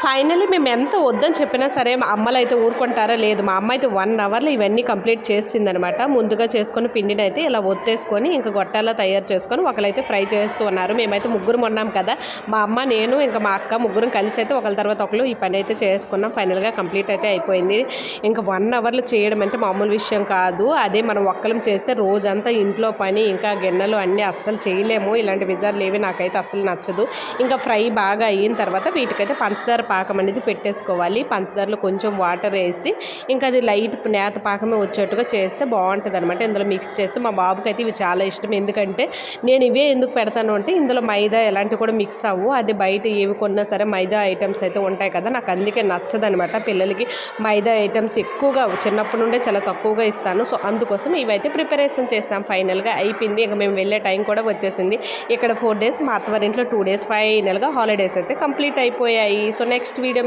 Finally మేము ఎంత వద్దని చెప్పినా సరే మా అమ్మలు అయితే ఊరుకుంటారా లేదు. మా అమ్మ అయితే వన్ అవర్లో ఇవన్నీ కంప్లీట్ చేసిందనమాట. ముందుగా చేసుకుని పిండిని అయితే ఇలా ఒత్తేసుకొని ఇంకా గొట్టాలా తయారు చేసుకొని ఒకరైతే ఫ్రై చేస్తూ ఉన్నారు. మేమైతే ముగ్గురు ఉన్నాం కదా. మా అమ్మ నేను ఇంకా మా అక్క ముగ్గురం కలిసి అయితే ఒకరి తర్వాత ఒకరు ఈ పని అయితే చేసుకున్నాం. ఫైనల్గా కంప్లీట్ అయితే అయిపోయింది. ఇంకా వన్ అవర్లో చేయడం అంటే మామూలు విషయం కాదు. అదే మనం ఒక్కలం చేస్తే రోజంతా ఇంట్లో పని ఇంకా గిన్నెలు అన్నీ అస్సలు చేయలేము. ఇలాంటి విజార్లు ఏవి నాకైతే అస్సలు నచ్చదు. ఇంకా ఫ్రై బాగా అయిన తర్వాత వీటికైతే పంచదార పాకం అనేది పెట్టేసుకోవాలి. పంచదారలో కొంచెం వాటర్ వేసి ఇంకా అది లైట్ నేత పాకమే వచ్చేట్టుగా చేస్తే బాగుంటుంది అనమాట ఇందులో మిక్స్ చేస్తే మా బాబుకి అయితే ఇవి చాలా ఇష్టం. ఎందుకంటే నేను ఇవే ఎందుకు పెడతాను అంటే ఇందులో మైదా ఎలాంటివి కూడా మిక్స్ అవ్వు. అది బయట ఏవి కొన్నా సరే మైదా ఐటమ్స్ అయితే ఉంటాయి కదా నాకు అందుకే నచ్చదనమాట పిల్లలకి మైదా ఐటమ్స్ ఎక్కువగా చిన్నప్పటి నుండే చాలా తక్కువగా ఇస్తాను. సో అందుకోసం ఇవైతే ప్రిపరేషన్ చేసాం. ఫైనల్గా అయిపోయింది. ఇంకా మేము వెళ్ళే టైం కూడా వచ్చేసింది. ఇక్కడ ఫోర్ డేస్ మా అత్తవారింట్లో టూ డేస్. ఫైనల్గా హాలిడేస్ అయితే కంప్లీట్ అయిపోయాయి. So next video.